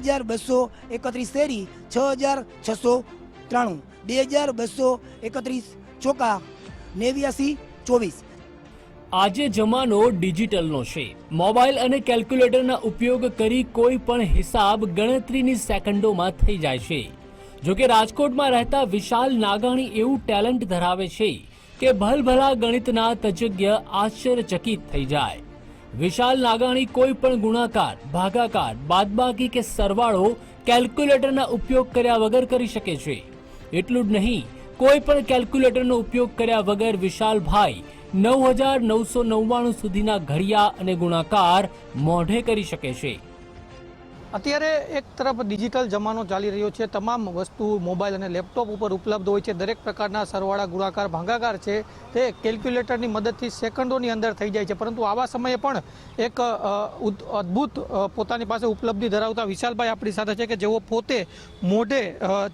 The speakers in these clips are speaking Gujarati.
હજાર બસો એકત્રીસ શેરી છ હજાર છસો ત્રાણું. બે હજાર બસો એકત્રીસ ચોકા નેવ્યાસી ચોવીસ. આજે જમાનો ડિજિટલનો છે. મોબાઈલ અને કેલ્ક્યુલેટરના ઉપયોગ કરી કોઈ પણ હિસાબ ગણતરીની સેકન્ડોમાં થઈ જાય છે. જો કે રાજકોટમાં રહેતા વિશાલ નાગાણી એવું ટેલેન્ટ ધરાવે છે કે ભલભલા ગણિતના તજજ્ઞ આશ્ચર્યચકિત થઈ જાય. વિશાલ નાગાણી કોઈ પણ ગુણાકાર, ભાગાકાર, બાદબાકી કે સરવાળો કેલ્ક્યુલેટરના ઉપયોગ કર્યા વગર કરી શકે છે. એટલું જ નહીં, કોઈ પણ કેલ્ક્યુલેટરનો ઉપયોગ કર્યા વગર વિશાલભાઈ નવ હજાર નવસો નવ્વાણું સુધીના ઘડિયા અને ગુણાકાર મોઢે કરી શકે છે. અત્યારે એક તરફ ડિજિટલ જમાનો ચાલી રહ્યો છે. તમામ વસ્તુ મોબાઈલ અને લેપટોપ ઉપર ઉપલબ્ધ હોય છે. દરેક પ્રકારના સરવાળા, ગુણાકાર, ભાંગાકાર છે. તે કેલ્ક્યુલેટરની મદદથી સેકન્ડોની અંદર થઈ જાય છે. પરંતુ આવા સમયે પણ એક અદ્ભુત પોતાની પાસે ઉપલબ્ધિ ધરાવતા વિશાલભાઈ આપણી સાથે છે કે જેઓ પોતે મોઢે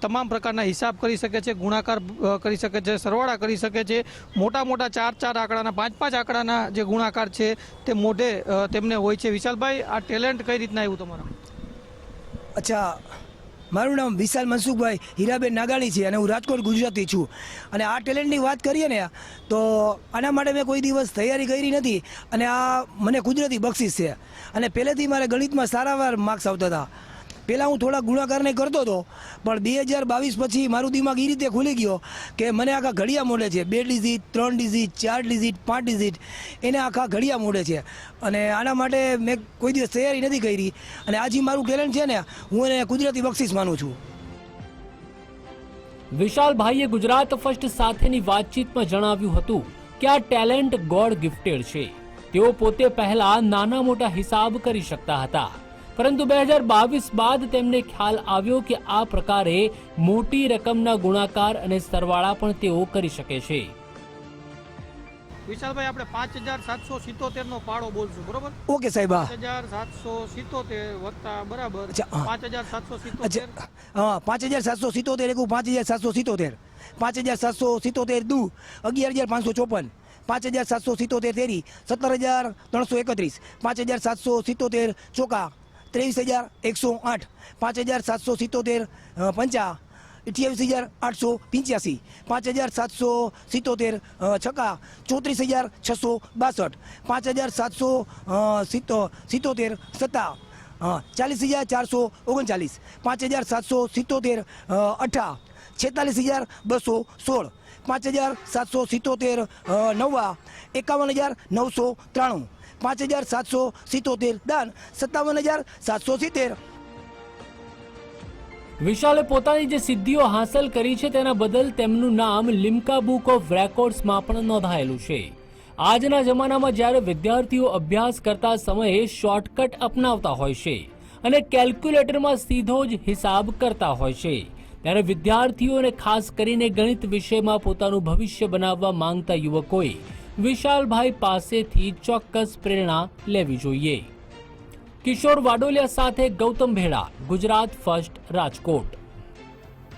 તમામ પ્રકારના હિસાબ કરી શકે છે, ગુણાકાર કરી શકે છે, સરવાળા કરી શકે છે. મોટા મોટા ચાર ચાર આંકડાના, પાંચ પાંચ આંકડાના જે ગુણાકાર છે તે મોઢે તેમને હોય છે. વિશાલભાઈ, આ ટેલેન્ટ કઈ રીતના આવ્યું તમારા? અચ્છા, મારું નામ વિશાલ મનસુખભાઈ, હીરાબેન નાગાણી છે અને હું રાજકોટ ગુજરાતી છું. અને આ ટેલેન્ટની વાત કરીએ ને, તો આના માટે મેં કોઈ દિવસ તૈયારી કરી નથી અને આ મને કુદરતી બક્ષિસ છે. અને પહેલેથી મારે ગણિતમાં સારાવાર માર્ક્સ આવતા હતા. પહેલાં હું થોડા ગુણાકારને કરતો હતો, પણ બે હજાર બાવીસ પછી મારું દિમાગ એ રીતે ખુલી ગયો કે મને આખા ઘડિયા મોડે છે, બે ડિઝિટ ત્રણ ડિઝિટ ચાર ડિઝિટ પાંચ ડિઝિટ એને આખા ઘડિયા મોડે છે. અને આના માટે મેં કોઈ દિવસ તૈયારી નથી કરી અને આજે મારું ટેલેન્ટ છે ને, હું એને કુદરતી બક્ષિસ માનું છું. વિશાલભાઈએ ગુજરાત ફર્સ્ટ સાથેની વાતચીતમાં જણાવ્યું હતું કે આ ટેલેન્ટ ગોડ ગિફ્ટેડ છે. તેઓ પોતે પહેલા નાના મોટા હિસાબ કરી શકતા હતા. પરંતુ બે હજાર બાવીસ બાદ તેમને ખ્યાલ આવ્યો કે આ પ્રકારે મોટી રકમના ગુણાકાર અને સરવાળા પણ તેઓ કરી શકે છે. વિશાલભાઈ આપણે પાંચ હજાર સાતસો સિત્તોતેર નો પાડો બોલશું બરોબર? ઓકે સાહેબ પાંચ હજાર સાતસો સિત્તોતેર વત્તા બરાબર પાંચ હજાર સાતસો સિત્તોતેર. હા પાંચ હજાર સાતસો સિત્તોતેર એકું પાંચ હજાર સાતસો સિત્તોતેર. પાંચ હજાર સાતસો સિત્તોતેર દુ અગિયાર હજાર પાંચસો ચોપન. પાંચ હજાર સાતસો સિત્તોતેર તેરી સત્તર હજાર ત્રણસો એકત્રીસ. પાંચ હજાર સાતસો સિત્તોતેર ચોકા ત્રેવીસ હજાર એકસો આઠ, પાંચ હજાર સાતસો સિત્તોતેર પંચા, અઠ્યાવીસ હજાર આઠસો પંચ્યાસી, પાંચ હજાર સાતસો સિત્તોતેર છકા ચોત્રીસ હજાર છસો બાસઠ, પાંચ હજાર સાતસો સિત્તો, સિત્તોતેર, સત્તા ચાલીસ હજાર ચારસો ઓગણચાલીસ, પાંચ હજાર સાતસો સિત્તોતેર અઠા છેતાલીસ હજાર બસો સોળ, પાંચ હજાર સાતસો સિત્તોતેર નવ્વા, એકાવન હજાર નવસો ત્રાણું પાંચ હજાર સાતસો સિત્તોતેર. દાન સત્તાવન હજાર સાતસો સિત્તેર. વિશાલે પોતાની જે સિદ્ધિઓ હાંસલ કરી છે તેના બદલ તેમનું નામ લિમ્કા બુક ઓફ રેકોર્ડ્સમાં પણ નોંધાયેલું છે. આજના જમાનામાં જ્યારે વિદ્યાર્થીઓ અભ્યાસ કરતા સમયે શોર્ટકટ અપનાવતા હોય છે અને કેલ્ક્યુલેટરમાં સીધો જ હિસાબ કરતા હોય છે, ત્યારે વિદ્યાર્થીઓને ખાસ કરીને ગણિત વિષયમાં પોતાનું ભવિષ્ય બનાવવા માંગતા યુવકોએ વિશાલભાઈ પાસેથી ચોક્કસ પ્રેરણા લેવી જોઈએ. કિશોર વાડોલિયા સાથે ગૌતમ ભેડા ગુજરાત ફર્સ્ટ રાજકોટ.